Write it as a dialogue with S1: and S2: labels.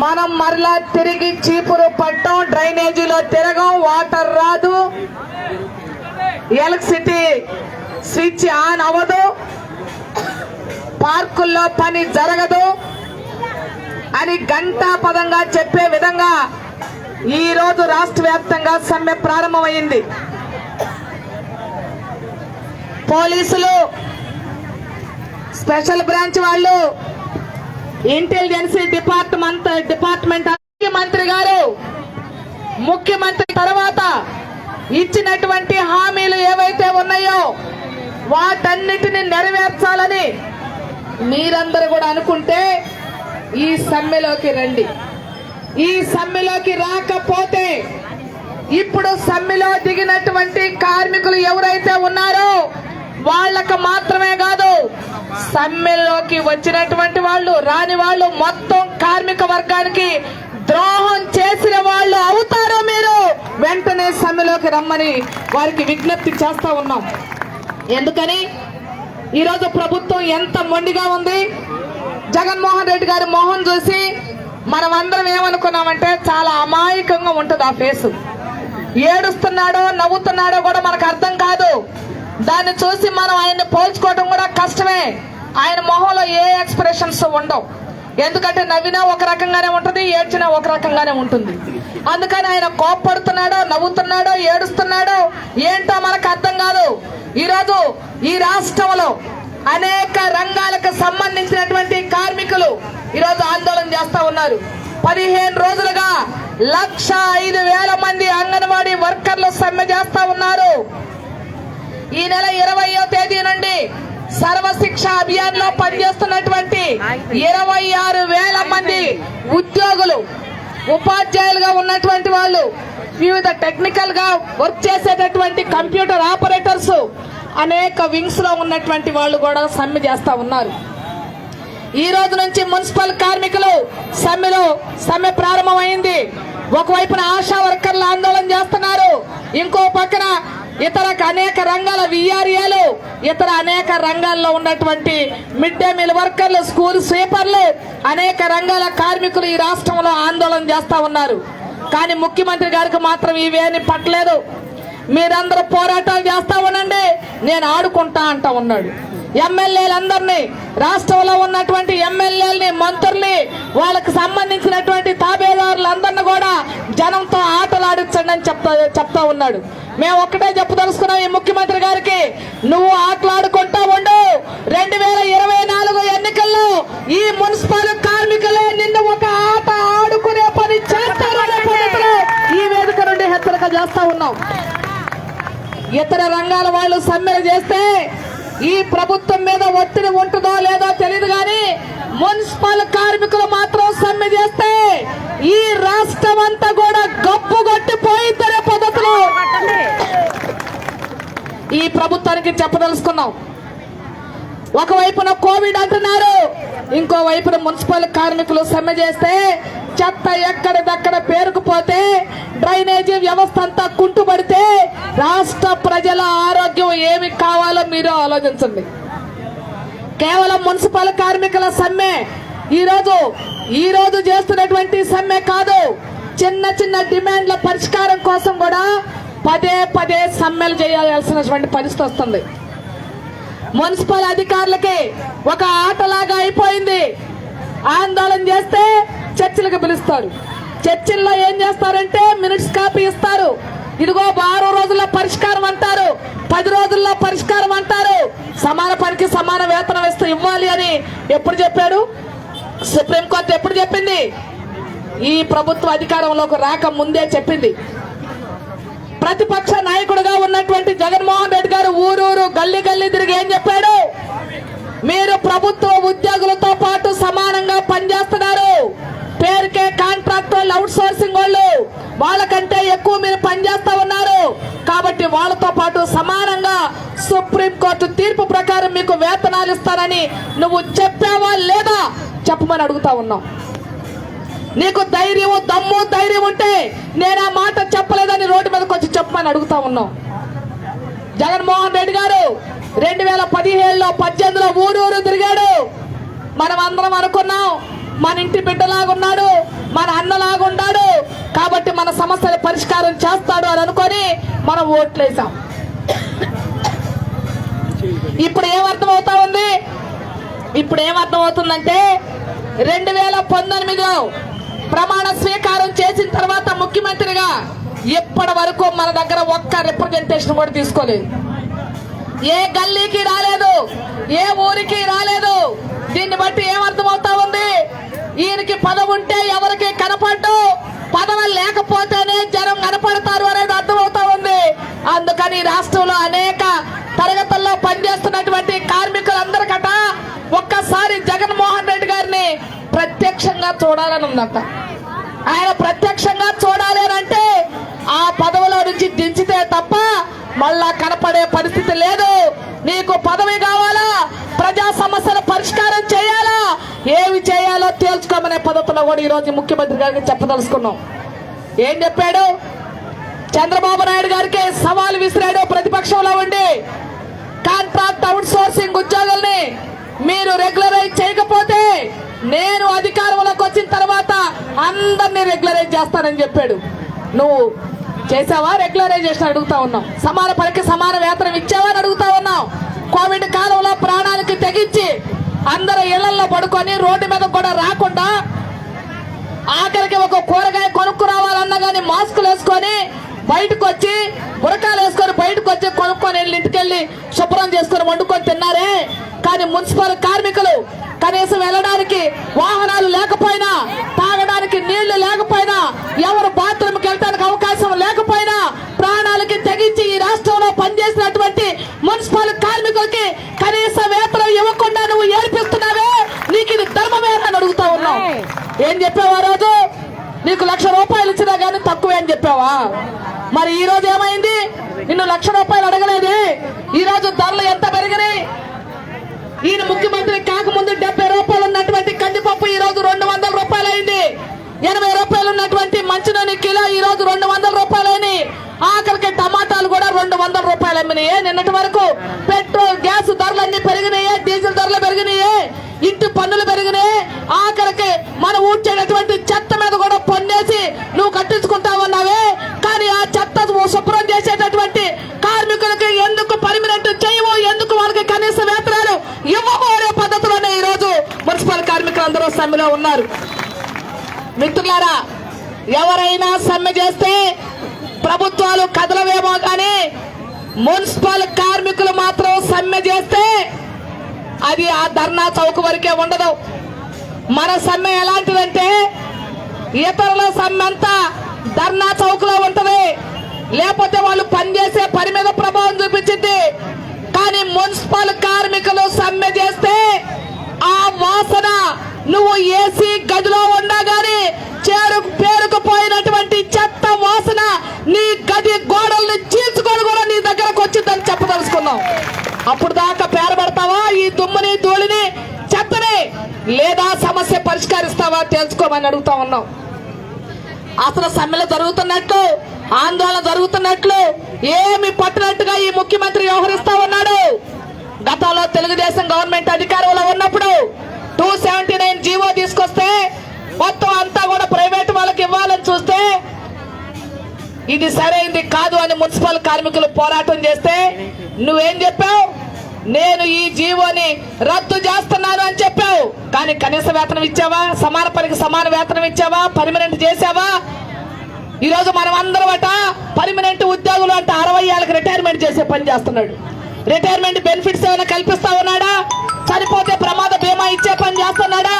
S1: మనం మరలా తిరిగి చీపురు పట్టం డ్రైనేజీలో తిరగం వాటర్ రాదు. ఎలక్ట్రిసిటీ స్విచ్ ఆన్ అవ్వదు. పార్కుల్లో పని జరగదు. అని గంటా పదంగా చెప్పే విధంగా ఈ రోజు రాష్ట్ర వ్యాప్తంగా సమ్మె ప్రారంభమైంది. పోలీసులు స్పెషల్ బ్రాంచ్ వాళ్ళు ఇంటెలిజెన్స్ డిపార్ట్మెంట్ డిపార్ట్మెంట్ ముఖ్యమంత్రి గారు ముఖ్యమంత్రి తర్వాత ఇచ్చినటువంటి హామీలు ఏవైతే ఉన్నాయో వాటన్నిటిని నెరవేర్చాలని మీరందరూ కూడా అనుకుంటే ఈ సమ్మెలోకి రండి. ఈ సమ్మెలోకి రాకపోతే ఇప్పుడు సమ్మెలో దిగినటువంటి కార్మికులు ఎవరైతే ఉన్నారో వాళ్ళకు మాత్రమే కాదు సమ్మెలోకి వచ్చినటువంటి వాళ్ళు రాని వాళ్ళు మొత్తం కార్మిక వర్గానికి ద్రోహం చేసిన వాళ్ళు అవుతారో మీరు? వెంటనే సమ్మెలోకి రమ్మని వారికి విజ్ఞప్తి చేస్తా ఉన్నాం. ఎందుకని? ఈరోజు ప్రభుత్వం ఎంత మొండిగా ఉంది? జగన్మోహన్ రెడ్డి గారి మోహన్ చూసి మనం అందరం ఏమనుకున్నామంటే చాలా అమాయకంగా ఉంటుంది ఆ ఫేసు. ఏడుస్తున్నాడో నవ్వుతున్నాడో కూడా మనకు అర్థం కాదు. దాన్ని చూసి మనం ఆయన్ని పోల్చుకోవడం కూడా కష్టమే. ఆయన మొహంలో ఏ ఎక్స్ప్రెషన్స్ ఉండవు. ఎందుకంటే నవ్వినా ఒక రకంగానే ఉంటుంది ఏడ్చినా ఒక రకంగానే ఉంటుంది. అందుకని ఆయన కోప్పడుతున్నాడో నవ్వుతున్నాడో ఏడుస్తున్నాడో ఏంటో మనకు అర్థం కాదు. ఈరోజు ఈ రాష్ట్రంలో అనేక రంగాలకు సంబంధించినటువంటి కార్మికులు ఈరోజు ఆందోళన చేస్తూ ఉన్నారు. పదిహేను రోజులుగా లక్ష ఐదు వేల మంది అంగన్వాడీ వర్కర్లు సమ్మె చేస్తూ ఉన్నారు. ఈ నెల ఇరవయో తేదీ నుండి సర్వశిక్ష అభియాన్లో పనిచేస్తున్నటువంటి ఇరవై ఆరు వేల మంది ఉద్యోగులు ఉపాధ్యాయులుగా ఉన్నటువంటి వాళ్ళు వివిధ టెక్నికల్గా వర్క్ చేసేటటువంటి కంప్యూటర్ ఆపరేటర్స్ అనేక వింగ్స్లో ఉన్నటువంటి వాళ్ళు కూడా సమ్మె చేస్తా ఉన్నారు. ఈ రోజు నుంచి మున్సిపల్ కార్మికులు సమ్మెలో సమ్మె ప్రారంభమైంది. ఒకవైపున ఆశా వర్కర్లు ఇతర అనేక రంగాల విఆర్ఏలు ఇతర అనేక రంగాల్లో ఉన్నటువంటి మిడ్ డే మీల్ వర్కర్లు స్కూల్ స్వీపర్లు అనేక రంగాల కార్మికులు ఈ రాష్ట్రంలో ఆందోళన చేస్తూ ఉన్నారు. కానీ ముఖ్యమంత్రి గారికి మాత్రం ఇవేమీ పట్టలేదు. మీరందరూ పోరాటాలు చేస్తా ఉండండి నేను ఆడుకుంటా అంటా ఉన్నాడు. ఎమ్మెల్యేలందరినీ రాష్ట్రంలో ఉన్నటువంటి ఎమ్మెల్యేలని మంత్రుల్ని వాళ్ళకి సంబంధించినటువంటి తాబేదారులందరినీ కూడా జనంతో ఆటలాడించండి అని చెప్తా చెప్తా ఉన్నాడు. మేము ఒక్కటే చెప్పదలుచుకున్నాం ఈ ముఖ్యమంత్రి గారికి. నువ్వు ఆటలాడుకుంటా ఉండు. రెండు వేల ఇరవై నాలుగు ఎన్నికల్లో ఈ మున్సిపల్ కార్మికులే నిన్ను ఒక ఆట ఆడుకునే పని చేస్తారు ఈ వేదిక నుండి హెచ్చరిక చేస్తా ఉన్నాం. ఇతర రంగాల వాళ్ళు సమ్మెలు చేస్తే ఈ ప్రభుత్వం మీద ఒత్తిడి ఉంటుందో లేదో తెలియదు కానీ మున్సిపల్ కార్మికులు మాత్రం సమ్మె చేస్తే ఈ రాష్ట్రం అంతా కూడా గప్పు కొట్టిపోయిందనే పద్ధతిలో ఈ ప్రభుత్వానికి చెప్పదలుచుకున్నాం. ఒకవైపున కోవిడ్ అంటున్నారు ఇంకోవైపున మున్సిపల్ కార్మికులు సమ్మె చేస్తే చెత్త ఎక్కడిదక్కడ పేరుకుపోతే డ్రైనేజీ వ్యవస్థ అంతా కుంటుపడితే రాష్ట్ర ప్రజల ఆరోగ్యం ఏమి కావాలో మీరు ఆలోచించండి. కేవలం మున్సిపల్ కార్మికుల సమ్మె ఈరోజు ఈ రోజు చేస్తున్నటువంటి సమ్మె కాదు చిన్న చిన్న డిమాండ్ల పరిష్కారం కోసం కూడా పదే పదే సమ్మెలు చేయాల్సినటువంటి పరిస్థితి వస్తుంది. మున్సిపల్ అధికారులకి ఒక ఆటలాగా అయిపోయింది. ఆందోళన చేస్తే చర్చిలకు పిలుస్తారు. చర్చిల్లో ఏం చేస్తారంటే మినిట్స్ కాపీ ఇస్తారు. ఇదిగో ఆరో రోజుల్లో పరిష్కారం అంటారు. పది రోజుల్లో పరిష్కారం అంటారు. సమాన పనికి సమాన వేతనం ఇస్తూ ఇవ్వాలి అని ఎప్పుడు చెప్పాడు? సుప్రీంకోర్టు ఎప్పుడు చెప్పింది? ఈ ప్రభుత్వ అధికారంలోకి రాక ముందే చెప్పింది. ప్రతిపక్ష నాయకుడుగా ఉన్నటువంటి జగన్మోహన్ రెడ్డి గారు ఊరూరు గల్లీ గల్లీ తిరిగి ఏం చెప్పాడు? మీరు ప్రభుత్వ ఉద్యోగులతో పాటు సమానంగా పనిచేస్తున్నారు. పేరుకే కాంట్రాక్ట్ వాళ్ళు అవుట్ సోర్సింగ్ వాళ్ళు. వాళ్ళకంటే ఎక్కువ మీరు పనిచేస్తా ఉన్నారు. కాబట్టి వాళ్ళతో పాటు సమానంగా సుప్రీంకోర్టు తీర్పు ప్రకారం మీకు వేతనాలు ఇస్తానని నువ్వు చెప్పావా లేదా? చెప్పమని అడుగుతా ఉన్నాం. నీకు ధైర్యం దమ్ము ధైర్యం ఉంటే నేను ఆ మాట చెప్పలేదని రోడ్డు మీద కొంచెం చెప్పమని అడుగుతా ఉన్నాం జగన్మోహన్ రెడ్డి గారు రెండు వేల పదిహేడులో పద్దెనిమిదిలో ఊరూరు తిరిగాడు. మనం అందరం అనుకున్నాం మన ఇంటి బిడ్డలాగా ఉన్నాడు మన అన్నలాగా ఉన్నాడు కాబట్టి మన సమస్యల పరిష్కారం చేస్తాడు అని అనుకొని మనం ఓట్లేసాం. ఇప్పుడు ఏమర్థం అవుతా ఉంది? ఇప్పుడు ఏమర్థం అవుతుందంటే రెండు వేల పంతొమ్మిదిలో ప్రమాణ స్వీకారం చేసిన తర్వాత ముఖ్యమంత్రిగా ఇప్పటి వరకు మన దగ్గర ఒక్క రిప్రజెంటేషన్ కూడా తీసుకోలేదు. ఏ గల్లీకి రాలేదు ఏ ఊరికి రాలేదు దీన్ని బట్టి ఏమర్థమవుతా ఉంది? ఈయనకి పదవి ఉంటే ఎవరికి కనపడ్డు? పదవి లేకపోతేనే జనం కనపడతారు అనేది అర్థమవుతా ఉంది. అందుకని రాష్ట్రంలో అనేక తరగతుల్లో పనిచేస్తున్నటువంటి కార్మికులందరికట ఒక్కసారి జగన్మోహన్ రెడ్డి గారిని ప్రత్యక్షంగా చూడాలని ఉందంట ఆయన ప్రత్యక్షంగా చూడాలి అంటే ఆ పదవిలో నుంచి దించితే తప్ప మళ్ళా కనపడే పరిస్థితి లేదు. నీకు పదవి కావాలా? ప్రజా సమస్యల పరిష్కారం చేయాలా? ఏమి చేయాలో తేల్చుకోమనే పద్ధతిలో కూడా ఈరోజు ముఖ్యమంత్రి గారికి చెప్పదలుచుకున్నాం. ఏం చెప్పాడు? చంద్రబాబు నాయుడు గారికి సవాల్ విసిరాడు ప్రతిపక్షంలో ఉండి. కాంట్రాక్ట్ అవుట్ సోర్సింగ్ ఉద్యోగుల్ని మీరు రెగ్యులరైజ్ చేయకపోతే నేను అధికారంలోకి వచ్చిన తర్వాత అందరినీ రెగ్యులరైజ్ చేస్తానని చెప్పాడు. నువ్వు చేసావా? రెగ్యులరైజేషన్ అడుగుతా ఉన్నాం సమాన పనికి సమాన వేతనం ఇచ్చావా అని అడుగుతా ఉన్నావు. కోవిడ్ కాలంలో ప్రాణానికి తెగించి అందరు ఇళ్ళలో పడుకొని రోడ్డు మీద కూడా రాకుండా ఆఖరికి ఒక కూరగాయ కొనుక్కు రావాలన్నా కానీ మాస్కులు వేసుకొని బయటకు వచ్చి బురకాలు వేసుకొని బయటకు వచ్చి కొనుక్కొని వెళ్ళి ఇంటికి వెళ్ళి శుభ్రం చేసుకొని వండుకొని తిన్నారే. కానీ మున్సిపల్ కార్మికులు కనీసం వెళ్ళడానికి వాహనాలు లేకపోయినా తాగడానికి నీళ్ళు లేకపోయినా ఎవరు బాత్రూమ్కి వెళ్ళడానికి అవకాశం లేకపోయినా ప్రాణాలకి తెగించి ఈ రాష్ట్రంలో పనిచేసినటువంటి మున్సిపల్ కార్మికులకి కనీస వేతనం ఇవ్వకుండా నువ్వు ఏడిపిస్తున్నావే? నీకు ఇది ధర్మమేనని అడుగుతా ఉన్నావు. ఏం చెప్పావు ఆ రోజు? నీకు లక్ష రూపాయలు ఇచ్చినా గానీ తక్కువే అని చెప్పావా? మరి ఈ రోజు ఏమైంది? నిన్ను లక్ష రూపాయలు అడగలేదు. ఈ రోజు ధరలు ఎంత పెరిగినాయి? ఈయన ముఖ్యమంత్రి కాకముందు డెబ్బై రూపాయలు ఉన్నటువంటి కందిపప్పు ఈ రోజు రెండు వందల రూపాయలు అయింది. ఎనభై రూపాయలు ఉన్నటువంటి మంచినని కిలో ఈ రోజు రెండు వందల రూపాయలు అయినాయి. ఆఖరికి టమాటాలు కూడా రెండు వందల రూపాయలు అమ్మినాయి. నిన్నటి వరకు పెట్రోల్ గ్యాస్ ధరలు అన్ని పెరిగినాయి డీజిల్ ధరలు పెరిగినాయి ఇంటి పన్నులు పెరిగినాయి. ఆఖరికి మనం ఊడ్చేటటువంటి చెత్త మీద కూడా పన్నేసి నువ్వు కట్టించుకుంటా ఉన్నావే కానీ ఆ చెత్త శుభ్రం చేసేటటువంటి కార్మికులకి ఎందుకు పర్మినెంట్ చేయవు ఎందుకు వాళ్ళకి కనీస వేతనాలు ఇవ్వము అనే పద్ధతిలోనే ఈ రోజు మున్సిపల్ కార్మికులు అందరూ సమ్మెలో ఉన్నారు మిత్రులారా ఎవరైనా సమ్మె చేస్తే ప్రభుత్వాలు కదలవేమో కానీ మున్సిపల్ కార్మికులు మాత్రం సమ్మె చేస్తే అది ఆ ధర్నా చౌక వరకే ఉండదు. మన సమ్మె ఎలాంటిదంటే ఇతరుల సమ్మె అంతా ధర్నా చౌకలో ఉంటది. లేకపోతే వాళ్ళు పనిచేసే పని మీద ప్రభావం చూపించింది. కానీ మున్సిపల్ కార్మికులు సమ్మె చేస్తే ఆ వాసన నువ్వు ఏసీ గదిలో ఉండగాని చేరు పోయినటువంటి చెత్త వాసన నీ గది గోడల్ని చీల్చుకొని కూడా నీ దగ్గరకు వచ్చిందని చెప్పదలుచుకున్నావు అప్పుడు దాకా పేరబడతావా? ఈ దుమ్ముని ధూళిని చెత్తని లేదా సమస్య పరిష్కరిస్తావా తెలుసుకోమని అడుగుతా ఉన్నాం. అసలు సమ్మెలు జరుగుతున్నట్లు ఆందోళన జరుగుతున్నట్లు ఏమి పట్టినట్టుగా ఈ ముఖ్యమంత్రి వ్యవహరిస్తా ఉన్నాడు? గతంలో తెలుగుదేశం గవర్నమెంట్ అధికారంలో ఉన్నప్పుడు టూ సెవెంటీ నైన్ జీవో తీసుకొస్తే మొత్తం అంతా కూడా ప్రైవేట్ వాళ్ళకి ఇవ్వాలని చూస్తే ఇది సరైంది కాదు అని మున్సిపల్ కార్మికులు పోరాటం చేస్తే నువ్వేం చెప్పావు? నేను ఈ జీవోని రద్దు చేస్తున్నాను అని చెప్పావు. కానీ కనీస వేతనం ఇచ్చావా? సమాన పనికి సమాన వేతనం ఇచ్చావా? పర్మనెంట్ చేసావా ఈరోజు మనం అందరం అట పర్మనెంట్ ఉద్యోగులు అంట అరవై ఏళ్ళకి రిటైర్మెంట్ చేసే పని చేస్తున్నాడు. రిటైర్మెంట్ బెనిఫిట్స్ ఏమైనా కల్పిస్తా ఉన్నాడా? చనిపోతే ప్రమాద బీమా ఇచ్చే పని చేస్తున్నాడా?